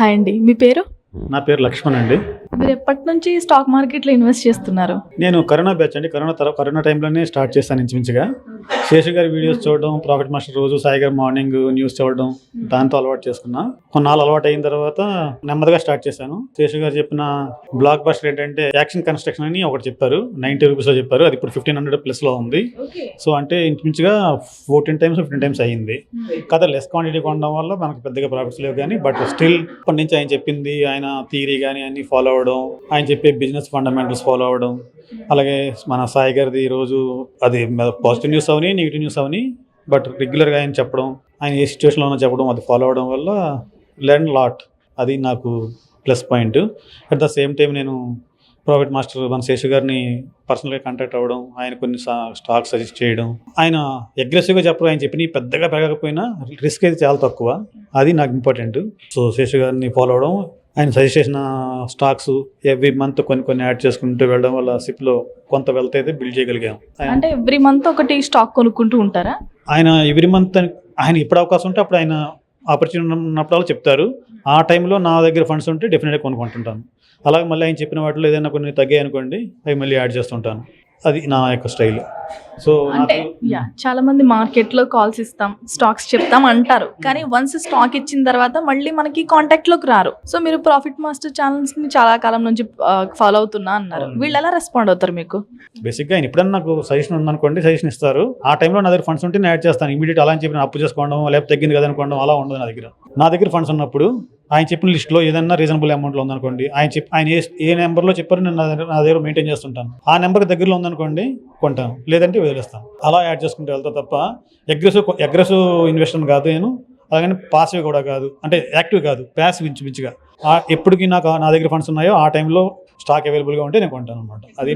Hi అండి. మీ పేరు? నా పేరు లక్ష్మణ్ అండి. మీరు ఎప్పటి నుంచి స్టాక్ మార్కెట్లో ఇన్వెస్ట్ చేస్తున్నారు? నేను కరోనా బ్యాచ్ అండి. కరోనా తర్వాత కరోనా టైంలోనే స్టార్ట్ చేశాను ఇంచుమించుగా. శేషు గారి వీడియోస్ చూడడం ప్రాఫిట్ మాస్టర్ రోజు సాయి గారు మార్నింగ్ న్యూస్ చూడడం దాంతో అలవాటు చేసుకున్నా. కొన్నాళ్ళు అలవాటు అయిన తర్వాత నెమ్మదిగా స్టార్ట్ చేశాను. శేషు గారు చెప్పిన బ్లాక్ బస్టర్ ఏంటంటే యాక్షన్ కన్స్ట్రక్షన్ అని ఒకటి చెప్పారు. నైన్టీ రూపీస్లో చెప్పారు. అది ఇప్పుడు ఫిఫ్టీన్ హండ్రెడ్ ప్లస్లో ఉంది సో అంటే ఇంచుమించుగా ఫోర్టీన్ టైమ్స్ ఫిఫ్టీన్ టైమ్స్ అయ్యింది. కథ లెస్ క్వాంటిటీ కొనడం వల్ల మనకు పెద్దగా ప్రాఫిట్స్ లేవు కానీ బట్ స్టిల్ ఇప్పటి నుంచి ఆయన చెప్పింది ఆయన థియరీ కానీ అన్ని ఫాలో అవ్వడం ఆయన చెప్పే బిజినెస్ ఫండమెంటల్స్ ఫాలో అవ్వడం. అలాగే మన సాయి గారిది రోజు అది పాజిటివ్ న్యూస్ అవని నెగిటివ్ న్యూస్ అవని బట్ రెగ్యులర్గా ఆయన చెప్పడం ఆయన ఏ సిచ్యువేషన్లో ఉన్నా చెప్పడం అది ఫాలో అవ్వడం వల్ల లెర్న్ లాట్ అది నాకు plus point at the same time నేను ప్రాఫిట్ మాస్టర్ మన శేషు గారిని పర్సనల్గా కాంటాక్ట్ అవ్వడం ఆయన కొన్ని స్టాక్స్ సజెస్ట్ చేయడం. ఆయన అగ్రెసివ్గా చెప్పడం ఆయన చెప్పిన పెద్దగా పెరగకపోయినా రిస్క్ అయితే చాలా తక్కువ. అది నాకు ఇంపార్టెంట్ సో శేషు గారిని ఫాలో అవడం ఆయన సజెస్ట్ చేసిన స్టాక్స్ ఎవ్రీ మంత్ కొన్ని కొన్ని యాడ్ చేసుకుంటూ వెళ్ళడం వల్ల సిప్లో కొంత వెల్త్ అయితే బిల్డ్ చేయగలిగాం. అంటే ఎవ్రీ మంత్ ఒకటి స్టాక్ కొనుక్కుంటూ ఉంటారా? ఆయన ఎవ్రీ మంత్ ఆయన ఎప్పుడు అవకాశం ఉంటే అప్పుడు ఆయన ఆపర్చునిటీ ఉన్నప్పుడు చెప్తారు. ఆ టైంలో నా దగ్గర ఫండ్స్ ఉంటే డెఫినెట్గా కొనుక్కుంటుంటాను. అలాగే మళ్ళీ ఆయన చెప్పిన వాటిలో ఏదైనా కొన్ని తగ్గాయి అనుకోండి అవి మళ్ళీ యాడ్ చేస్తుంటాను. అది నా యొక్క స్టైల్. సో అంటే యా చాలా మంది మార్కెట్లో కాల్స్ ఇస్తాం స్టాక్స్ చెప్తాం అంటారు. కానీ వన్స్ స్టాక్ ఇచ్చిన తర్వాత మళ్ళీ మనకి కాంటాక్ట్లోకి రారు. సో మీరు ప్రాఫిట్ మాస్టర్ ఛానల్స్ని చాలా కాలం నుంచి ఫాలో అవుతున్నా అన్నారు. వీళ్ళు ఎలా రెస్పాండ్ అవుతారు మీకు? బేసిక్గా ఆయన ఎప్పుడన్నా నాకు సజెషన్ ఉందనుకోండి సజెషన్ ఇస్తారు. ఆ టైంలో నా దగ్గర ఫండ్స్ ఉంటే నేను యాడ్ చేస్తాను. ఇమీడియట్ అలా అని చెప్పి అప్పు చేసుకోవడం లేకపోతే తగ్గింది కదా అనుకోవడం అలా ఉండదు నా దగ్గర. నా దగ్గర ఫండ్స్ ఉన్నప్పుడు ఆయన చెప్పిన లిస్ట్లో ఏదైనా రీజనబుల్ అమౌంట్లో ఉందనుకోండి ఆయన చెప్పి ఆయన ఏ ఏ నెంబర్లో చెప్పారో నేను నా దగ్గర మెయింటైన్ చేస్తుంటాను. ఆ నెంబర్ దగ్గరలో ఉందనుకోండి కొంటాను లేదంటే వదిలేస్తాను. అలా యాడ్ చేసుకుంటూ వెళ్తా తప్ప అగ్రెసివ్ అగ్రెసివ్ ఇన్వెస్ట్మెంట్ కాదు నేను అలాగని పాసివ్ కూడా కాదు అంటే యాక్టివ్ కాదు ప్యాసివ్ ఇంచుమించుగా. ఎప్పటికి నాకు నా దగ్గర ఫండ్స్ ఉన్నాయో ఆ టైంలో స్టాక్ అవైలబుల్గా ఉంటే నేను కొంటాను అనమాట అది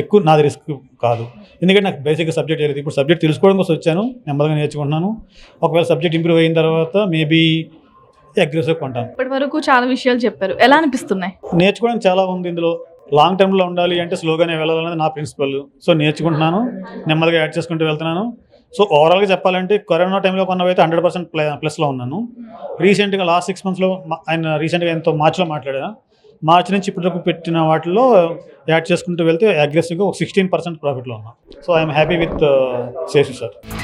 ఎక్కువ నాది రిస్క్ కాదు. ఎందుకంటే నాకు బేసిక్గా సబ్జెక్ట్ తెలియదు. ఇప్పుడు సబ్జెక్ట్ తెలుసుకోవడం కోసం వచ్చాను నెమ్మదిగా నేర్చుకుంటున్నాను. ఒకవేళ సబ్జెక్ట్ ఇంప్రూవ్ అయిన తర్వాత మేబీ అగ్రెసివ్ కొంటాను. ఇప్పటి వరకు చాలా విషయాలు చెప్పారు. ఎలా అనిపిస్తున్నాయి? నేర్చుకోవడం చాలా ఉంది ఇందులో. లాంగ్ టర్మ్లో ఉండాలి అంటే స్లోగానే వెళ్ళాలనేది నా ప్రిన్సిపల్ సో నేర్చుకుంటున్నాను. నెమ్మదిగా యాడ్ చేసుకుంటూ వెళ్తున్నాను. సో ఓవరాల్గా చెప్పాలంటే కరోనా టైంలో కొన్నవైతే హండ్రెడ్ పర్సెంట్ ప్లస్లో ఉన్నాను. రీసెంట్గా లాస్ట్ సిక్స్ మంత్స్లో ఆయన రీసెంట్గా ఎంతో మార్చ్లో మాట్లాడా. మార్చ్ నుంచి ఇప్పటివరకు పెట్టిన వాటిలో యాడ్ చేసుకుంటూ వెళ్తే అగ్రెసివ్గా ఒక సిక్స్టీన్ పర్సెంట్ ప్రాఫిట్లో ఉన్నాం. So I'm happy with Seshu sir